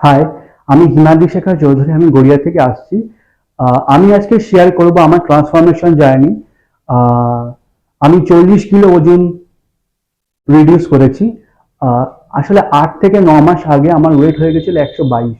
High আমি হিমাদ্রি শেখর চৌধুরী, আমি গড়িয়া থেকে আসছি। আমি আজকে শেয়ার করব আমার ট্রান্সফরমেশন জার্নি আমি চল্লিশ কিলো ওজন রিডিউস করেছি। আসলে আট থেকে ন মাস আগে আমার ওয়েট হয়ে গেছিল একশো বাইশ।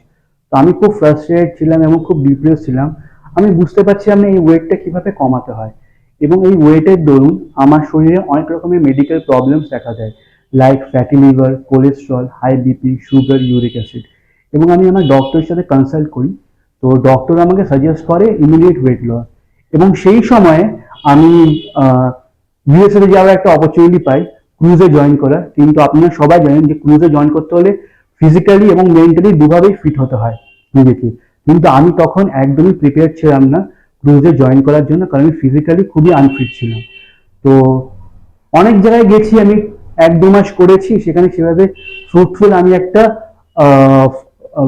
তো আমি খুব ফ্রাস্ট্রেটেড ছিলাম এবং খুব ডিপ্রেস ছিলাম। আমি বুঝতে পারছি আমি এই ওয়েটটা কীভাবে কমাতে হয়। এবং এই ওয়েটের দরুন আমার শরীরে অনেক রকমের মেডিকেল প্রবলেমস দেখা দেয়। Like fatty liver cholesterol high BP sugar uric acid এবং আমি আমার ডক্টরের সাথে কনসাল্ট করি। তো ডক্টর আমাকে সাজেস্ট করে ইমিডিয়েট ওয়েট লস এবং সেই সময়ে আমি ইউএসএ যাওয়ার একটা অপরচুনিটি পাই ক্রুজে জয়েন করার। কিন্তু আপনারা সবাই জানেন যে ক্রুজে জয়েন করতে হলে ফিজিক্যালি এবং মেন্টালি দুভাবেই ফিট হতে হয় নিজেকে। কিন্তু আমি তখন একদমই প্রিপেয়ার ছিলাম না ক্রুজে জয়েন করার জন্য, কারণ আমি ফিজিক্যালি খুবই আনফিট ছিলাম। তো অনেক জায়গায় গেছি আমি, এক দু মাস করেছি, সেখানে সেভাবে ফ্রুটফুল আমি একটা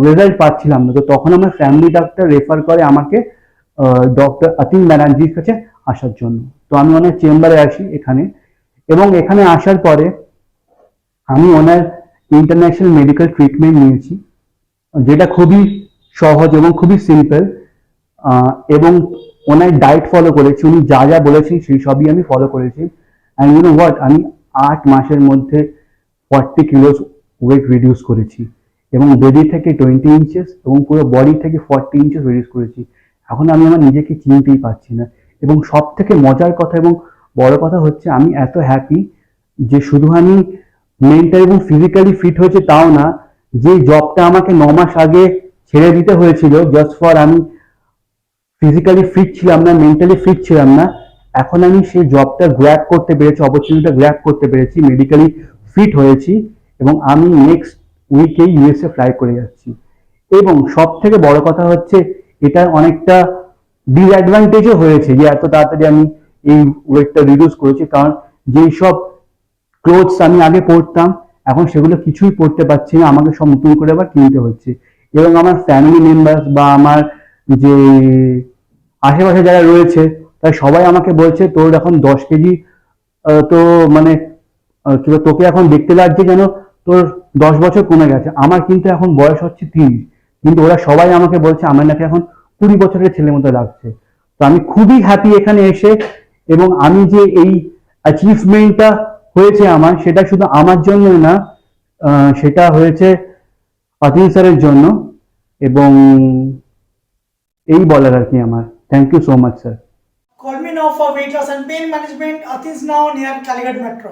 রেজাল্ট পাচ্ছিলাম না। তো তখন আমার ফ্যামিলি ডাক্তার রেফার করে আমাকে ডক্টর অতীন ব্যানার্জির কাছে আসার জন্য। তো আমি ওনার চেম্বারে আসি এখানে। এবং এখানে আসার পরে আমি ওনার ইন্টারন্যাশনাল মেডিকেল ট্রিটমেন্ট নিয়েছি, যেটা খুবই সহজ এবং খুবই সিম্পল এবং ওনার ডায়েট ফলো করেছি। উনি যা যা বলেছেন সেই সবই আমি ফলো করেছি। অ্যান্ড ইউ নো হোয়াট আমি আট মাসের মধ্যে ফর্টি কিলোস ওয়েট রিডিউস করেছি। এবং বেডি থেকে টোয়েন্টি ইঞ্চেস এবং পুরো বডি থেকে ফর্টি ইঞ্চেস রিডিউস করেছি। এখন আমি আমার নিজেকে চিনতেই পারছি না। এবং সব থেকে মজার কথা এবং বড় কথা হচ্ছে আমি এত হ্যাপি যে শুধু আমি মেন্টাল এবং ফিজিক্যালি ফিট হয়েছে তাও না, যে জবটা আমাকে ন মাস আগে ছেড়ে দিতে হয়েছিল জাস্ট ফর আমি ফিজিক্যালি ফিট ছিলাম না মেন্টালি ফিট ছিলাম না, এখন আমি সেই জবটা গ্র্যাপ করতে পেরেছি অপরচুনিটিটা গ্র্যাপ করতে পেরেছি মেডিকেলি ফিট হয়েছি এবং আমি নেক্সট উইকে ইউএসএ ফ্লাই করে যাচ্ছি। এবং সব থেকে বড় কথা হচ্ছে এটা অনেকটা ডিসঅ্যাডভান্টেজও হয়েছে যে এত তাড়াতাড়ি আমি এই ওয়েটটা রিডিউস করেছি। কারণ যেই সব ক্লোথস আমি আগে পরতাম, এখন সেগুলো কিছুই পরতে পারছি না। আমাকে সব নতুন করে আবার কিনতে হচ্ছে। এবং আমার ফ্যামিলি মেম্বার্স বা আমার যে আশেপাশে যারা রয়েছে তাই সবাই আমাকে বলছে, তোর এখন দশ কেজি তো মানে তোকে এখন দেখতে লাগছে যেন তোর দশ বছর কমে গেছে আমার কিন্তু এখন বয়স হচ্ছে তিরিশ কিন্তু ওরা সবাই আমাকে বলছে, আমার নাকি এখন কুড়ি বছরের ছেলের মতো লাগছে তো আমি খুবই হ্যাপি এখানে এসে এবং আমি যে এই অ্যাচিভমেন্টটা হয়েছে আমার, সেটা শুধু আমার জন্যই না সেটা হয়েছে অতীন স্যারের জন্য এবং এই বলার আর কি আমার thank you so much sir now for weight loss and pain management. Athens now near Calicut Metro.